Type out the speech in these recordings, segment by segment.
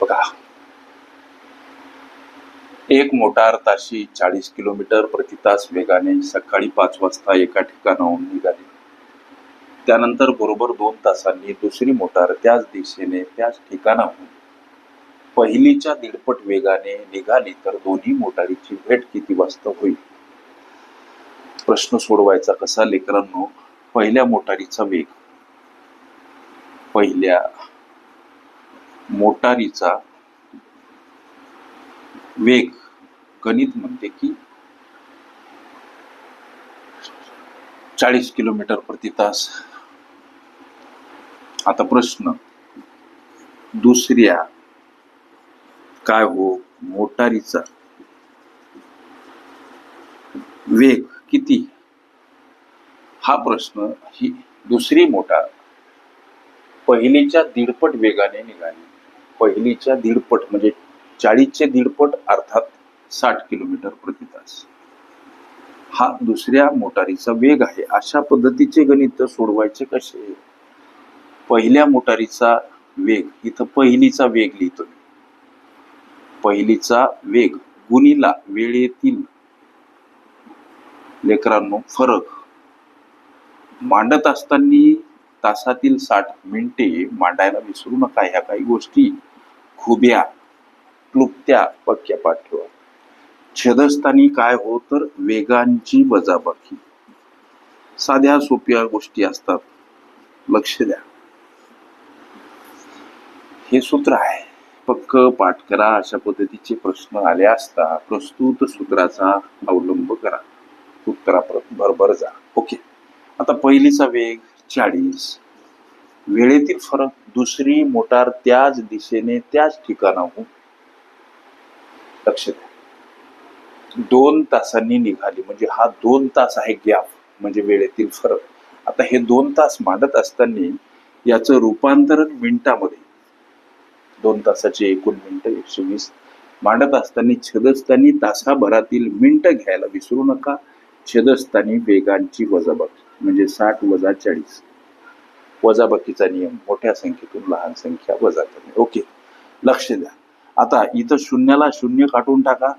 बघा. एक मोटार ताशी चाळीस किलोमीटर प्रति तास वेगाने सकाळी पाच वाजता एका ठिकाणाहून निघाली. त्यानंतर बरोबर दोन तासांनी दुसरी मोटार त्याच दिशेने त्याच ठिकाणाहून पहिलीच्या दीडपट वेगाने निघाली तर दोन्ही मोटारीची भेट किती वाजता होईल? प्रश्न सोडवायचा कसा लेकरांनो? पहिल्या मोटारीचा वेग. पहिल्या मोटारीचा वेग गणित म्हणते की चाळीस किलोमीटर प्रति तास. आता प्रश्न दुसऱ्या काय हो? मोटारीचा वेग किती? हा प्रश्न ही दुसरी मोटार पहिलीच्या दीडपट वेगाने निघाली. पहिलीच्या दीडपट म्हणजे चाळीसचे दीडपट अर्थात साठ किलोमीटर प्रति तास. हा दुसऱ्या मोटारीचा वेग आहे. अशा पद्धतीचे गणित सोडवायचे कसे? पहिल्या मोटारीचा वेग इथं पहिलीचा वेग लिहितो पहिलीचा वेग गुणीला वेळेतील लेकरांनो फरक. मांडत असताना तासातील साठ मिनिटे मांडायला विसरू नका ह्या काही गोष्टी. खुब्या क्लुप्त्या पक्क्या पाठवा ठेवा छेदस्थानी काय हो तर वेगांची वजाबाकी साध्या सोप्या गोष्टी असतात. लक्ष द्या. हे सूत्र आहे. पक्क पाठ करा अशा पद्धतीचे प्रश्न आले असता प्रस्तुत सूत्राचा अवलंब करा. उत्तरा बरोबर जा. ओके. आता पहिलीचा वेग चाळीस. वेळेतील फरक दुसरी मोटार त्याच दिशेने त्याच ठिकाणाहून लक्ष द्या. दोन तासांनी निघाली म्हणजे हा दोन तास आहे गॅप म्हणजे वेळेतील फरक. आता हे दोन तास मांडत असताना याचं रूपांतरण मिनिटामध्ये दोन तासाचे एकूण मिनिट एकशे वीस. मांडत असताना छेदस्थानी तासाभरातील मिनिट घ्यायला विसरू नका. छेदस्थानी वेगांची वजाबाकी म्हणजे साठ वजा चाळीस. वजाबाकीचा नियम मोठ्या संख्येतून लहान संख्या वजा करणे. ओके लक्ष द्या. आता इथं शून्याला शून्य काढून टाका.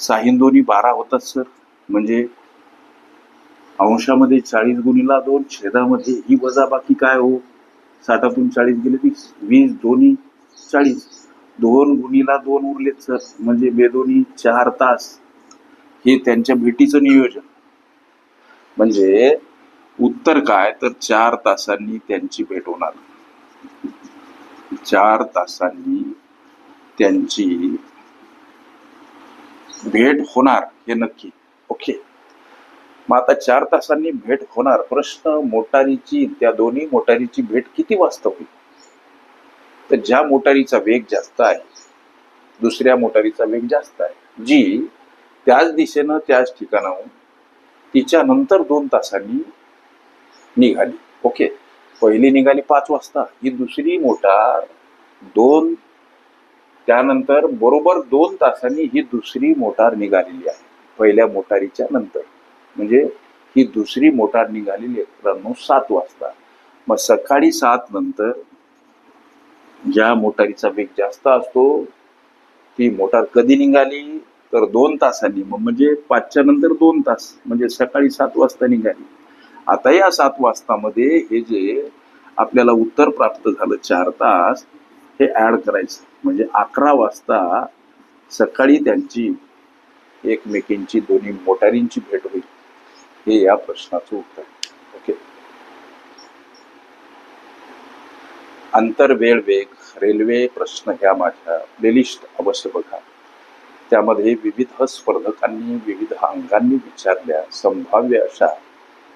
साहिंदोनी बारा होतात सर. म्हणजे अंशामध्ये चाळीस गुणीला दोन छेदामध्ये ही वजाबाकी काय हो? साठातून चाळीस गेले वीस वीस दोन्ही चाळीस. दोन गुणीला दोन उरलेत सर. म्हणजे बेदोनी चार तास. हे त्यांच्या भेटीचं नियोजन. म्हणजे उत्तर काय? तर चार तासांनी त्यांची भेट होणार. चार तासांनी त्यांची भेट होणार हे नक्की. ओके. मग आता चार तासांनी भेट होणार. प्रश्न मोटारीची त्या दोन्ही मोटारीची भेट किती वाजता होईल? तर ज्या मोटारीचा वेग जास्त आहे दुसऱ्या मोटारीचा वेग जास्त आहे जी त्याच दिशेनं त्याच ठिकाणाहून तिच्या नंतर दोन तासांनी निघाली. ओके. पहिली निघाली पाच वाजता. ही दुसरी मोटार दोन त्यानंतर बरोबर दोन तासांनी ही दुसरी मोटार निघालेली आहे. पहिल्या मोटारीच्या नंतर. म्हणजे ही दुसरी मोटार निघालेली मित्रांनो सात वाजता. मग सकाळी सात नंतर ज्या मोटारीचा वेग जास्त असतो ती मोटार कधी निघाली? तर दोन तासांनी. मग म्हणजे पाचच्या नंतर दोन तास. म्हणजे सकाळी सात वाजता निघाली. आता या सात वाजतामध्ये हे जे आपल्याला उत्तर प्राप्त झालं चार तास हे ऍड करायचं. म्हणजे अकरा वाजता सकाळी त्यांची एकमेकींची दोन्ही मोटारींची भेट होईल. हे या प्रश्नाचं उत्तर. ओके आंतरवेळ वेग रेल्वे प्रश्न ह्या माझ्या प्लेलिस्ट अवश्य बघा. त्यामध्ये विविध स्पर्धकांनी विविध अंगांनी विचारल्या संभाव्य अशा